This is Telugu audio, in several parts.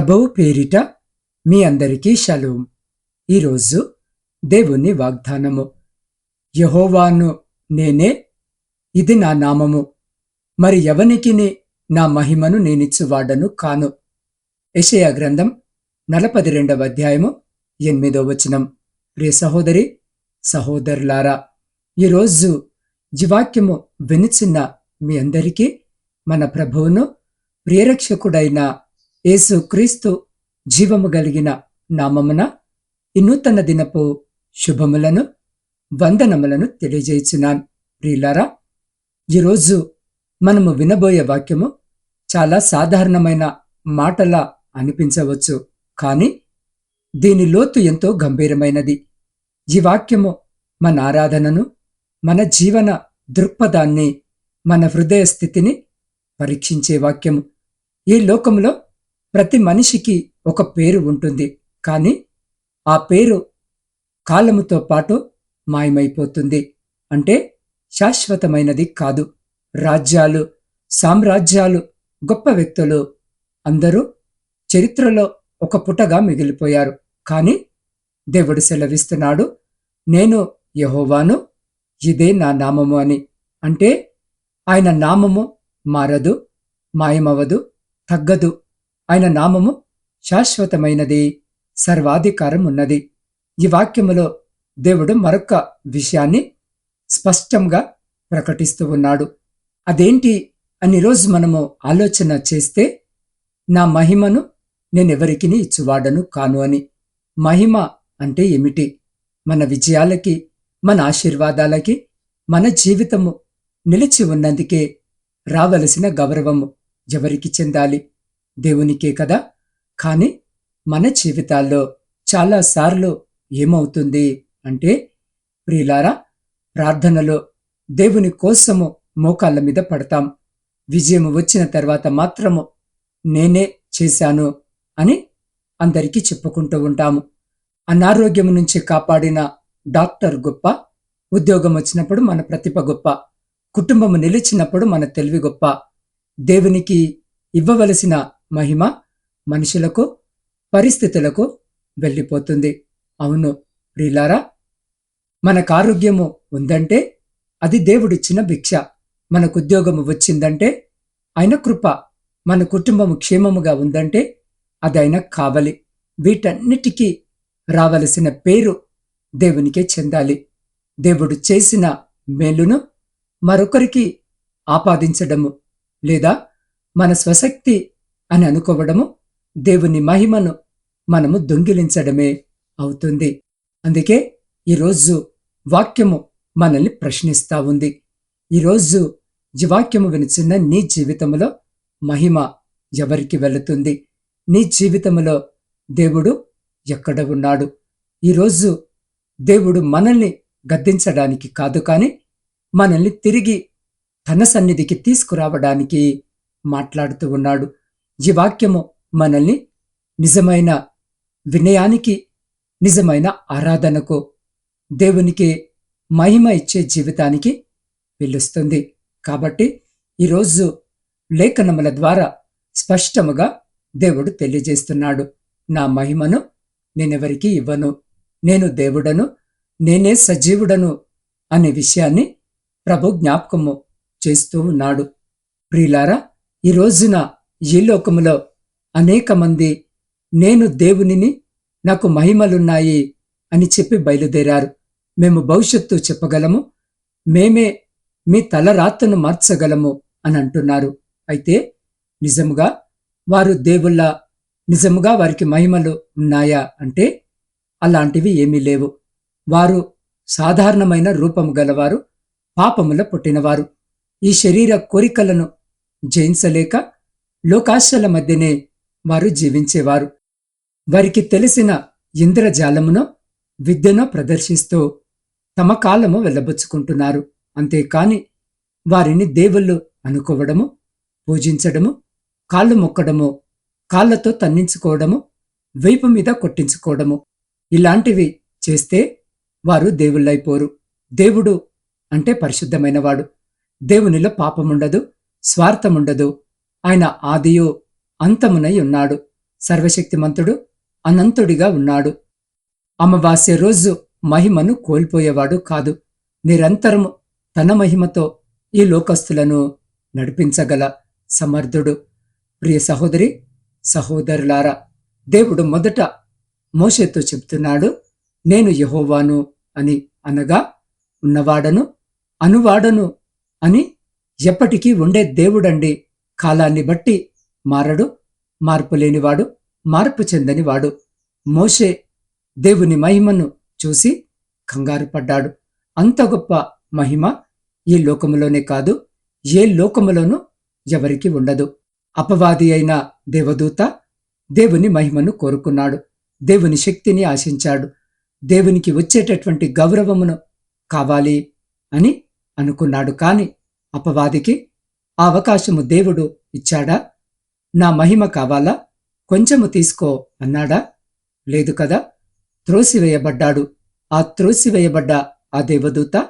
ప్రభువు పేరిట మీ అందరికీ షలోం. ఈరోజు దేవుని వాగ్దానము. యహోవాను నేనే ఇది నా నామము. మరి ఎవనికిని నా మహిమను నేనిచ్చువాడను కాను. యషయా గ్రంథం నలపది రెండవ అధ్యాయము ఎనిమిదో వచనం. ప్రియ సహోదరి సహోదరులారా ఈరోజు జీవాక్యము వినిచిన్న మీ అందరికీ మన ప్రభువును ప్రియరక్షకుడైన యేసు క్రీస్తు జీవము కలిగిన నామమున ఈ నూతన దినపు శుభములను వందనములను తెలియజేయుచున్నాను. ప్రియులారా ఈరోజు మనము వినబోయే వాక్యము చాలా సాధారణమైన మాటలా అనిపించవచ్చు కానీ దీని లోతు ఎంతో గంభీరమైనది. ఈ వాక్యము మన ఆరాధనను మన జీవన దృక్పథాన్ని మన హృదయ స్థితిని పరీక్షించే వాక్యము. ఈ లోకంలో ప్రతి మనిషికి ఒక పేరు ఉంటుంది. కానీ ఆ పేరు కాలముతో పాటు మాయమైపోతుంది. అంటే శాశ్వతమైనది కాదు. రాజ్యాలు సామ్రాజ్యాలు గొప్ప వ్యక్తులు అందరూ చరిత్రలో ఒక పుటగా మిగిలిపోయారు. కానీ దేవుడు సెలవిస్తున్నాడు నేను యహోవాను ఇదే నా నామము అని. అంటే ఆయన నామము మారదు మాయమవదు తగ్గదు. ఆయన నామము శాశ్వతమైనది సర్వాధికారం ఉన్నది ఈ వాక్యములో దేవుడు మరొక విషయాన్ని స్పష్టంగా ప్రకటిస్తూ ఉన్నాడు. అదేంటి అని రోజు మనము ఆలోచన చేస్తే నా మహిమను నేనెవరికి ఇచ్చువాడను కాను అని. మహిమ అంటే ఏమిటి? మన విజయాలకి మన ఆశీర్వాదాలకి మన జీవితము నిలిచి ఉన్నందుకే రావలసిన గౌరవము ఎవరికి చెందాలి? దేవునికే కదా? కానీ మన జీవితాల్లో చాలాసార్లు ఏమవుతుంది అంటే ప్రియులారా ప్రార్థనలో దేవుని కోసము మోకాళ్ళ మీద పడతాం. విజయం వచ్చిన తర్వాత మాత్రము నేనే చేశాను అని అందరికీ చెప్పుకుంటూ ఉంటాము. అనారోగ్యం నుంచి కాపాడిన డాక్టర్ గొప్ప ఉద్యోగం వచ్చినప్పుడు మన ప్రతిభ గొప్ప కుటుంబము నిలిచినప్పుడు మన తెలివి గొప్ప. దేవునికి ఇవ్వవలసిన మహిమ మనుషులకు పరిస్థితులకు వెళ్ళిపోతుంది. అవును ప్రిలారా మనకు ఆరోగ్యము ఉందంటే అది దేవుడిచ్చిన భిక్ష. మనకు ఉద్యోగము వచ్చిందంటే ఆయన కృప. మన కుటుంబము క్షేమముగా ఉందంటే అది ఆయన కావలి. వీటన్నిటికీ రావలసిన పేరు దేవునికే చెందాలి. దేవుడు చేసిన మేలును మరొకరికి ఆపాదించడము లేదా మన స్వశక్తి అని అనుకోవడము దేవుని మహిమను మనము దొంగిలించడమే అవుతుంది. అందుకే ఈరోజు వాక్యము మనల్ని ప్రశ్నిస్తా ఉంది. ఈరోజు జీవాక్యము వినిచిన నీ జీవితంలో మహిమ ఎవరికి వెళుతుంది? నీ జీవితంలో దేవుడు ఎక్కడ ఉన్నాడు? ఈరోజు దేవుడు మనల్ని గద్దించడానికి కాదు కాని మనల్ని తిరిగి తన సన్నిధికి తీసుకురావడానికి మాట్లాడుతూ ఉన్నాడు. ఈ వాక్యము మనల్ని నిజమైన వినయానికి నిజమైన ఆరాధనకు దేవునికి మహిమ ఇచ్చే జీవితానికి పిలుస్తుంది కాబట్టి ఈరోజు లేఖనముల ద్వారా స్పష్టముగా దేవుడు తెలియజేస్తున్నాడు. నా మహిమను నేనెవరికి ఇవ్వను? నేను దేవుడను నేనే సజీవుడను అనే విషయాన్ని ప్రభు జ్ఞాపకము చేస్తూ ఉన్నాడు. ప్రియులారా ఈ రోజున ఈ లోకములో అనేక మంది నేను దేవునిని నాకు మహిమలున్నాయి అని చెప్పి బయలుదేరారు. మేము భవిష్యత్తు చెప్పగలము. మేమే మీ తలరాతను మార్చగలము అని అంటున్నారు. అయితే నిజముగా వారు దేవుళ్ళ నిజముగా వారికి మహిమలు ఉన్నాయా అంటే అలాంటివి ఏమీ లేవు. వారు సాధారణమైన రూపము గలవారు పాపముల పుట్టినవారు. ఈ శరీర కోరికలను జయించలేక లోకాశల మధ్యనే వారు జీవించేవారు. వారికి తెలిసిన ఇంద్రజాలమునో విద్యనో ప్రదర్శిస్తూ తమ కాలము వెళ్ళబుచ్చుకుంటున్నారు. అంతేకాని వారిని దేవుళ్ళు అనుకోవడము పూజించడము కాళ్ళు మొక్కడము కాళ్ళతో తన్నించుకోవడము వైపు మీద కొట్టించుకోవడము ఇలాంటివి చేస్తే వారు దేవుళ్ళైపోరు. దేవుడు అంటే పరిశుద్ధమైనవాడు. దేవునిలో పాపముండదు స్వార్థముండదు ఆయన ఆదియో అంతమునై ఉన్నాడు. సర్వశక్తిమంతుడు అనంతుడిగా ఉన్నాడు. అమావాస్య రోజు మహిమను కోల్పోయేవాడు కాదు. నిరంతరము తన మహిమతో ఈ లోకస్తులను నడిపించగల సమర్థుడు. ప్రియ సహోదరి సహోదరులారా దేవుడు మొదట మోషేతో చెప్తున్నాడు నేను యహోవాను అని అనగా ఉన్నవాడను అనువాడను అని ఎప్పటికీ ఉండే దేవుడండి. కాలాన్ని బట్టి మారడు మార్పు లేనివాడు మార్పు చెందనివాడు. మోషే దేవుని మహిమను చూసి కంగారు పడ్డాడు. అంత గొప్ప మహిమ ఈ లోకములోనే కాదు ఏ లోకములోనూ ఎవరికి ఉండదు. అపవాది అయిన దేవదూత దేవుని మహిమను కోరుకున్నాడు. దేవుని శక్తిని ఆశించాడు. దేవునికి వచ్చేటటువంటి గౌరవమును కావాలి అని అనుకున్నాడు. కాని అపవాదికి ఆ అవకాశము దేవుడు ఇచ్చాడా? నా మహిమ కావాలా? కొంచెము తీసుకో అన్నాడా? లేదు కదా? త్రోసివేయబడ్డాడు. ఆ త్రోసివేయబడ్డ ఆ దేవదూత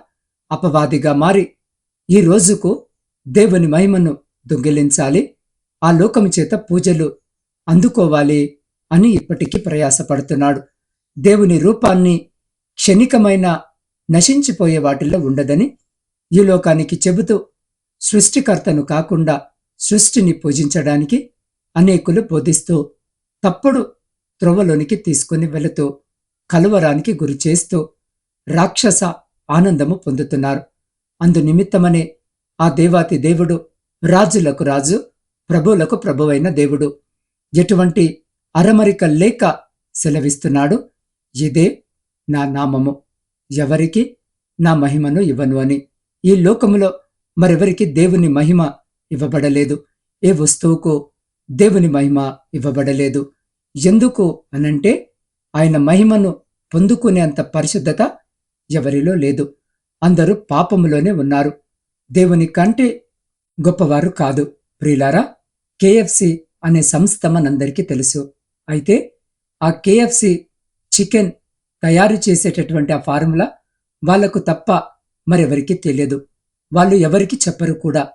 అపవాదిగా మారి ఈ రోజుకు దేవుని మహిమను దొంగిలించాలి. ఆ లోకము చేత పూజలు అందుకోవాలి అని ఇప్పటికీ ప్రయాసపడుతున్నాడు. దేవుని రూపాన్ని క్షణికమైన నశించిపోయే వాటిల్లో ఉండదని ఈ లోకానికి చెబుతూ సృష్టికర్తను కాకుండా సృష్టిని పూజించడానికి అనేకులు బోధిస్తూ తప్పుడు త్రోవలోనికి తీసుకుని వెళుతూ కలువరానికి గురి చేస్తూ రాక్షస ఆనందము పొందుతున్నారు. అందు నిమిత్తమనే ఆ దేవాతి దేవుడు రాజులకు రాజు ప్రభువులకు ప్రభువైన దేవుడు. ఎటువంటి అరమరిక లేక సెలవిస్తున్నాడు ఇదే నా నామము. ఎవరికి? నా మహిమను ఇవ్వను అని. ఈ లోకములో మరెవరికి దేవుని మహిమ ఇవ్వబడలేదు. ఏ వస్తువుకు దేవుని మహిమ ఇవ్వబడలేదు. ఎందుకు అనంటే ఆయన మహిమను పొందుకునేంత పరిశుద్ధత ఎవరిలో లేదు. అందరూ పాపములోనే ఉన్నారు. దేవుని కంటే గొప్పవారు కాదు. ప్రియులారా కేఎఫ్సి అనే సంస్థ మనందరికీ తెలుసు. అయితే ఆ కేఎఫ్సి చికెన్ తయారు చేసేటటువంటి ఆ ఫార్ములా వాళ్ళకు తప్ప మరెవరికి తెలియదు. వాళ్ళు ఎవరికి చెప్పరు కూడా.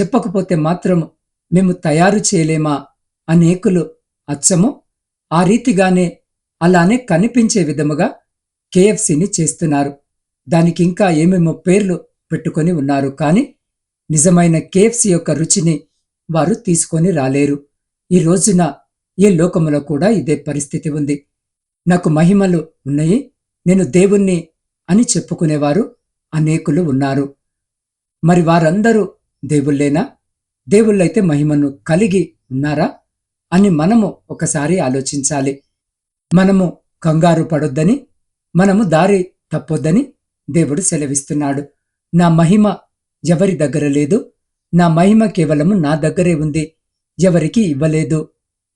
చెప్పకపోతే మాత్రం మేము తయారు చేయలేమా? అనేకులు అచ్చము. ఆ రీతిగానే అలానే కనిపించే విధముగా కేఎఫ్సిని చేస్తున్నారు. దానికి ఇంకా ఏమేమో పేర్లు పెట్టుకొని ఉన్నారు. కానీ నిజమైన కేఎఫ్సి యొక్క రుచిని వారు తీసుకొని రాలేరు. ఈ రోజున ఈ లోకములో కూడా ఇదే పరిస్థితి ఉంది. నాకు మహిమలు ఉన్నాయి. నేను దేవుణ్ణి అని చెప్పుకునేవారు అనేకులు ఉన్నారు. మరి వారందరూ దేవుళ్ళేనా? దేవుళ్ళైతే మహిమను కలిగి ఉన్నారా? అని మనము ఒకసారి ఆలోచించాలి. మనము కంగారు పడొద్దని మనము దారి తప్పొద్దని దేవుడు సెలవిస్తున్నాడు. నా మహిమ ఎవరి దగ్గర లేదు? నా మహిమ కేవలము నా దగ్గరే ఉంది. ఎవరికి ఇవ్వలేదు?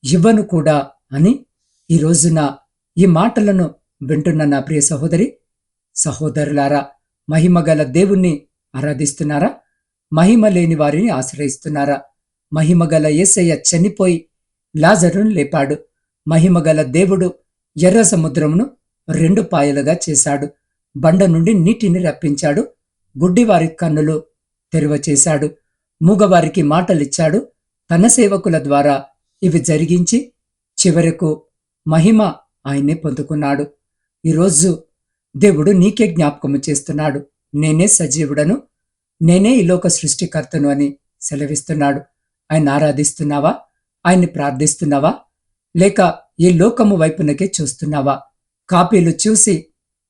ఇవ్వను కూడా అని ఈ రోజున ఈ మాటలను వింటున్న నా ప్రియ సహోదరి సహోదరులారా మహిమగల దేవుణ్ణి ఆరాధిస్తున్నారా? మహిమ లేని వారిని ఆశ్రయిస్తున్నారా? మహిమగల ఏసయ్య చనిపోయి లాజరును లేపాడు. మహిమగల దేవుడు ఎర్ర సముద్రమును రెండు పాయలుగా చేశాడు. బండ నుండి నీటిని రప్పించాడు. గుడ్డివారి కన్నులు తెరువ చేశాడు. మూగవారికి మాటలిచ్చాడు. తన సేవకుల ద్వారా ఇవి జరిగించి చివరకు మహిమ ఆయన్నే పొందుకున్నాడు. ఈరోజు దేవుడు నీకే జ్ఞాపకము చేస్తున్నాడు. నేనే సజీవుడను. నేనే ఈ లోక సృష్టికర్తను అని సెలవిస్తున్నాడు. ఆయన ఆరాధిస్తున్నావా? ఆయన్ని ప్రార్థిస్తున్నావా? లేక ఈ లోకము వైపునకే చూస్తున్నావా? కాపీలు చూసి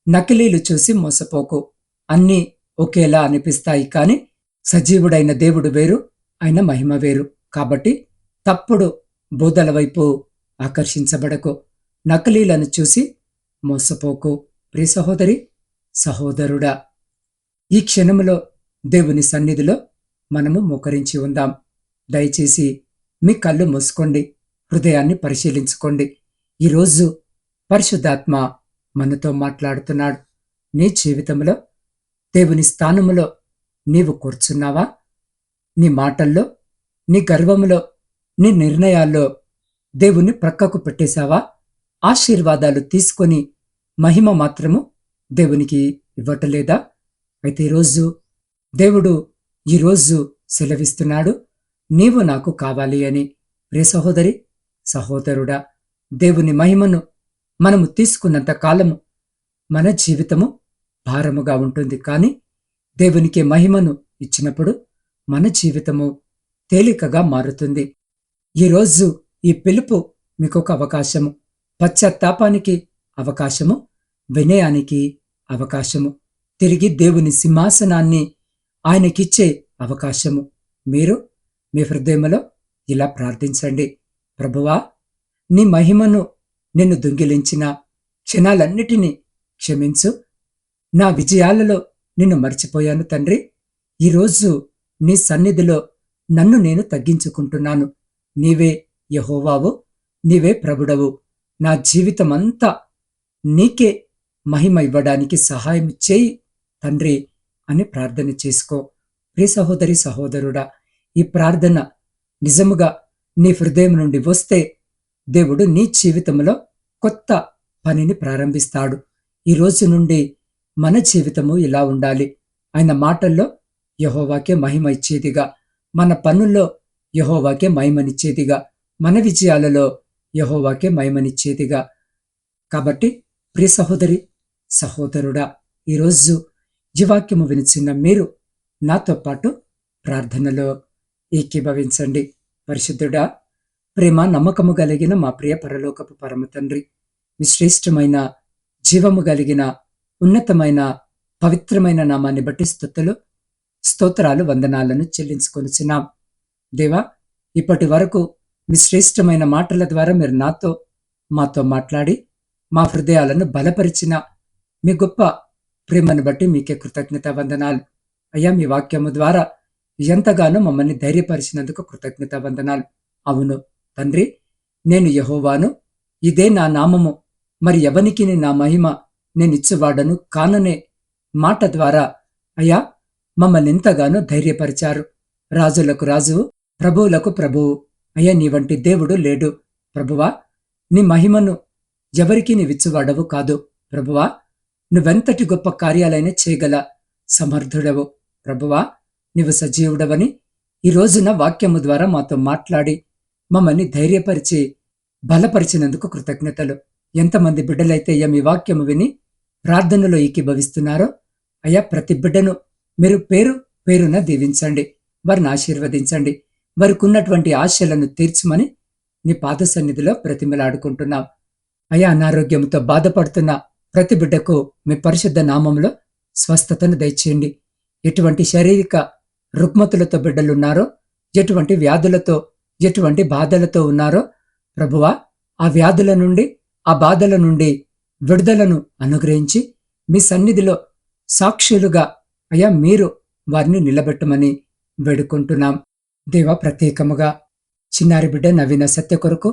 నకిలీలు చూసి మోసపోకు. అన్నీ ఒకేలా అనిపిస్తాయి కాని సజీవుడైన దేవుడు వేరు ఆయన మహిమ వేరు. కాబట్టి తప్పుడు బోధల వైపు ఆకర్షించబడకు. నకిలీలను చూసి మోసపోకు. ప్రియ సహోదరి సహోదరుడా ఈ క్షణములో దేవుని సన్నిధిలో మనము మోకరించి ఉందాం. దయచేసి మీ కళ్ళు మూసుకోండి హృదయాన్ని పరిశీలించుకోండి. ఈరోజు పరిశుద్ధాత్మ మనతో మాట్లాడుతున్నాడు. నీ జీవితంలో దేవుని స్థానములో నీవు కూర్చున్నావా? నీ మాటల్లో నీ గర్వములో నీ నిర్ణయాల్లో దేవుణ్ణి ప్రక్కకు పెట్టేశావా? ఆశీర్వాదాలు తీసుకొని మహిమ మాత్రము దేవునికి ఇవ్వటలేదా అయితే ఈరోజు దేవుడు ఈరోజు సెలవిస్తున్నాడు నీవు నాకు కావాలి అని. ప్రే సహోదరి సహోదరుడా దేవుని మహిమను మనము తీసుకున్నంత కాలము మన జీవితము భారముగా ఉంటుంది. కానీ దేవునికి మహిమను ఇచ్చినప్పుడు మన జీవితము తేలికగా మారుతుంది. ఈరోజు ఈ పిలుపు మీకొక అవకాశము పశ్చాత్తాపానికి అవకాశము వినయానికి అవకాశము. తిరిగి దేవుని సింహాసనాన్ని ఆయనకిచ్చే అవకాశము. మీరు మీ హృదయములో ఇలా ప్రార్థించండి. ప్రభువా నీ మహిమను నిన్ను దొంగిలించిన క్షణాలన్నిటినీ క్షమించు. నా విజయాలలో నిన్ను మర్చిపోయాను తండ్రి. ఈరోజు నీ సన్నిధిలో నన్ను నేను తగ్గించుకుంటున్నాను. నీవే యహోవావు నీవే ప్రభుడవు. నా జీవితమంతా నీకే మహిమ ఇవ్వడానికి సహాయం చేయి తండ్రి. అని ప్రార్థన చేసుకో. ప్రియ సహోదరి సహోదరుడా ఈ ప్రార్థన నిజముగా నీ హృదయం నుండి వస్తే దేవుడు నీ జీవితంలో కొత్త పనిని ప్రారంభిస్తాడు. ఈ రోజు నుండి మన జీవితము ఇలా ఉండాలి. ఆయన మాటల్లో యహోవాకే మహిమ ఇచ్చేదిగా మన పనుల్లో యహోవాకే మహిమనిచ్చేదిగా మన విజయాలలో యహోవాకే మహిమనిచ్చేదిగా. కాబట్టి ప్రియ సహోదరి సహోదరుడా ఈరోజు జీవాక్యము వినిచిన మీరు నాతో పాటు ప్రార్థనలో ఏకీభవించండి. పరిశుద్ధుడా ప్రేమ నమ్మకము కలిగిన మా ప్రియ పరలోకపు పరమ తండ్రి మీ శ్రేష్టమైన జీవము కలిగిన ఉన్నతమైన పవిత్రమైన నామాన్ని బట్టి స్థుతులు స్తోత్రాలు వందనాలను చెల్లించుకొనిచున్నాం. దేవా ఇప్పటి వరకు మీ శ్రేష్టమైన మాటల ద్వారా మీరు నాతో మాతో మాట్లాడి మా హృదయాలను బలపరిచిన మీ గొప్ప ప్రేమను బట్టి మీకే కృతజ్ఞత వందనాలు. అయ్యా మీ వాక్యము ద్వారా ఎంతగానో మమ్మల్ని ధైర్యపరిచినందుకు కృతజ్ఞత వందనాలు. అవును తండ్రి నేను యహోవాను. ఇదే నా నామము. మరి ఎవనికి నా మహిమ? నేనిచ్చువాడను కాననే మాట ద్వారా అయ్యా మమ్మల్ని ఎంతగానో ధైర్యపరిచారు. రాజులకు రాజువు ప్రభువులకు ప్రభువు. అయ్యా నీ వంటి దేవుడు లేడు. ప్రభువా నీ మహిమను ఎవరికి నీవిచ్చువాడవు కాదు. ప్రభువా నువ్వెంతటి గొప్ప కార్యాలైనా చేయగల సమర్థుడవు. ప్రభువా నీవు సజీవుడవని ఈ రోజున వాక్యము ద్వారా మాతో మాట్లాడి మమ్మల్ని ధైర్యపరిచి బలపరిచినందుకు కృతజ్ఞతలు. ఎంతమంది బిడ్డలైతే అయ్యా మీ వాక్యము విని ప్రార్థనలో ఏకీభవిస్తున్నారో అయ్యా ప్రతి బిడ్డను మీరు పేరు పేరున దీవించండి వారిని ఆశీర్వదించండి వారికి ఉన్నటువంటి ఆశలను తీర్చమని నీ పాద సన్నిధిలో ప్రతిమలాడుకుంటున్నాం. అయా అనారోగ్యంతో బాధపడుతున్న ప్రతి బిడ్డకు మీ పరిశుద్ధ నామంలో స్వస్థతను దయచేయండి. ఎటువంటి శారీరక రుగ్మతులతో బిడ్డలున్నారో ఎటువంటి వ్యాధులతో ఎటువంటి బాధలతో ఉన్నారో ప్రభువా ఆ వ్యాధుల నుండి ఆ బాధల నుండి విడుదలను అనుగ్రహించి మీ సన్నిధిలో సాక్షులుగా అయ్యా మీరు వారిని నిలబెట్టమని వేడుకుంటున్నాం. దేవ ప్రత్యేకముగా చిన్నారి బిడ్డ నవీన సత్య కొరకు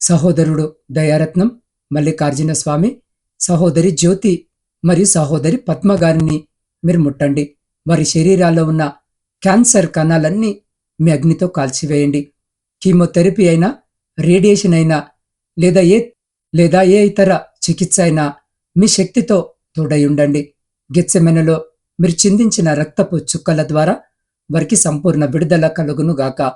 సహోదరుడు దయారత్నం మల్లికార్జున స్వామి సహోదరి జ్యోతి మరియు సహోదరి పద్మ గారిని మీరు ముట్టండి. వారి శరీరాల్లో ఉన్న క్యాన్సర్ కణాలన్నీ మీ అగ్నితో కాల్చివేయండి. కీమోథెరపీ అయినా రేడియేషన్ అయినా లేదా ఏ లేదా ఏ ఇతర చికిత్స అయినా మీ శక్తితో తోడై ఉండండి. గెచ్చెమెనలో మీరు చిందించిన రక్తపు చుక్కల ద్వారా వారికి సంపూర్ణ విడుదల కలుగును గాక.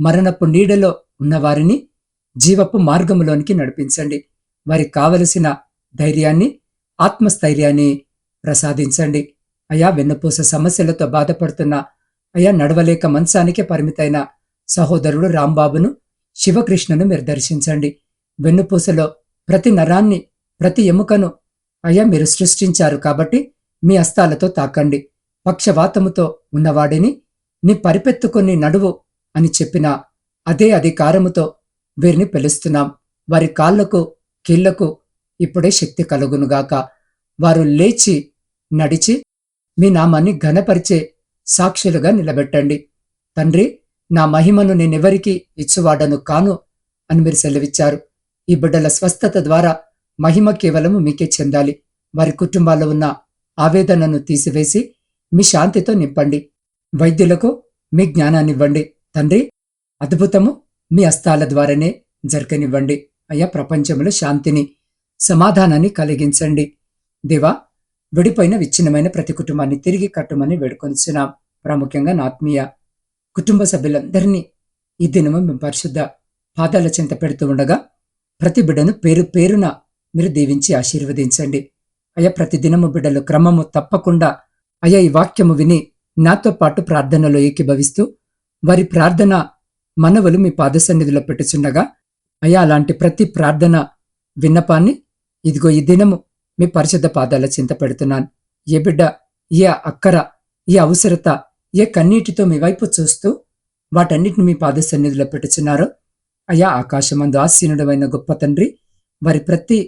మరణపు నీడలో ఉన్నవారిని జీవపు మార్గములోనికి నడిపించండి. వారికి కావలసిన ధైర్యాన్ని ఆత్మస్థైర్యాన్ని ప్రసాదించండి. అయా వెన్నుపూస సమస్యలతో బాధపడుతున్న అయా నడవలేక మంచానికే పరిమితైన సహోదరుడు రాంబాబును శివకృష్ణను మీరు దర్శించండి. వెన్నుపూసలో ప్రతి నరాన్ని ప్రతి ఎముకను అయ్యా మీరు సృష్టించారు కాబట్టి మీ అస్తాలతో తాకండి. పక్షవాతముతో ఉన్నవాడిని నీ పరిపెత్తుకొని నడువు అని చెప్పిన అదే అధికారముతో వీరిని పిలుస్తున్నాం. వారి కాళ్ళకు కీళ్ళకు ఇప్పుడే శక్తి కలుగునుగాక వారు లేచి నడిచి మీ నామాన్ని ఘనపరిచే సాక్షులుగా నిలబెట్టండి. తండ్రి నా మహిమను నేనెవరికి ఇచ్చువాడను కాను అని మీరు సెలవిచ్చారు. ఈ బిడ్డల స్వస్థత ద్వారా మహిమ కేవలము మీకే చెందాలి. వారి కుటుంబాల్లో ఉన్న ఆవేదనను తీసివేసి మీ శాంతితో నింపండి. వైద్యులకు మీ జ్ఞానాన్నివ్వండి. తండ్రి అద్భుతము మీ అస్తాల ద్వారానే జరగనివ్వండి. అయ్యా ప్రపంచంలో శాంతిని సమాధానాన్ని కలిగించండి. దేవా విడిపోయిన విచ్ఛిన్నమైన ప్రతి కుటుంబాన్ని తిరిగి కట్టమని వేడుకొనిచున్నాం. ప్రాముఖ్యంగా నా ఆత్మీయ కుటుంబ సభ్యులందరినీ ఈ దినము మేము పరిశుద్ధ పాదాల చింత పెడుతూ ఉండగా ప్రతి బిడ్డను పేరు పేరున మీరు దీవించి ఆశీర్వదించండి. అయ్యా ప్రతి దినము బిడ్డలు క్రమము తప్పకుండా అయ్యా ఈ వాక్యము విని నాతో పాటు ప్రార్థనలో ఏకీభవిస్తూ వారి ప్రార్థన మనవలు మీ పాద సన్నిధిలో పెట్టుచుండగా అయ్యా అలాంటి ప్రతి ప్రార్థన విన్నపాన్ని ఇదిగో ఈ దినము మీ పరిశుద్ధ పాదాల చింత పెడుతున్నాను. ఏ బిడ్డ ఏ అక్కర ఏ అవసరత ఏ కన్నీటితో మీ వైపు చూస్తూ వాటన్నిటిని మీ పాద సన్నిధిలో పెట్టుచున్నారో అయ్యా ఆకాశమందు ఆసీనుడమైన గొప్ప తండ్రి వారి ప్రతి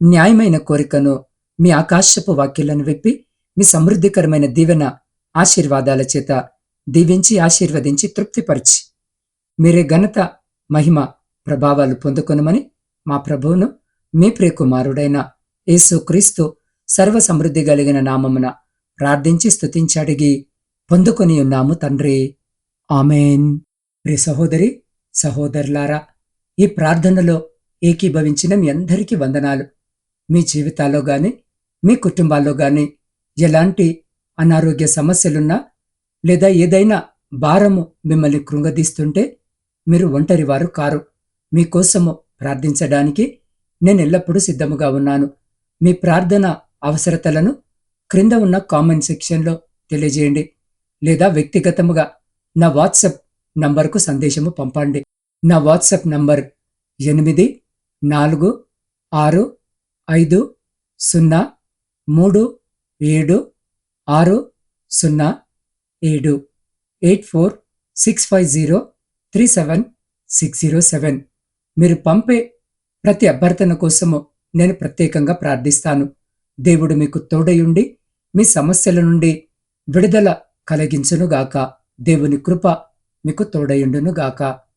న్యాయమైన కోరికను మీ ఆకాశపు వాక్యాలను విప్పి మీ సమృద్ధికరమైన దీవెన ఆశీర్వాదాల చేత దీవించి ఆశీర్వదించి తృప్తిపరిచి మీరే ఘనత మహిమ ప్రభావాలు పొందుకొనమని మా ప్రభువును మీ ప్రియకుమారుడైన యేసుక్రీస్తు సర్వ సమృద్ధి కలిగిన నామమున ప్రార్థించి స్థుతించడిగి పొందుకొని ఉన్నాము తండ్రి. ఆమెన్. ప్రి సహోదరి సహోదరులారా ఈ ప్రార్థనలో ఏకీభవించిన మీ అందరికీ వందనాలు. మీ జీవితాల్లో గాని మీ కుటుంబాల్లో గాని ఎలాంటి అనారోగ్య సమస్యలున్నా లేదా ఏదైనా భారము మిమ్మల్ని కృంగదీస్తుంటే మీరు ఒంటరి వారు కారు. మీకోసము ప్రార్థించడానికి నేను ఎల్లప్పుడూ సిద్ధముగా ఉన్నాను. మీ ప్రార్థన అవసరతలను క్రింద ఉన్న కామెంట్ సెక్షన్లో తెలియజేయండి. లేదా వ్యక్తిగతముగా నా వాట్సాప్ నంబర్కు సందేశము పంపండి. నా వాట్సాప్ నంబర్ ఎనిమిది నాలుగు ఆరు ఐదు సున్నా మూడు ఏడు ఆరు సున్నా ఏడు eight four six five zero three seven six zero seven. మీరు పంపే ప్రతి అభ్యర్థన కోసము నేను ప్రత్యేకంగా ప్రార్థిస్తాను. దేవుడు మీకు తోడయుండి మీ సమస్యల నుండి విడుదల కలిగించునుగాక. దేవుని కృప మీకు తోడయుండునుగాక.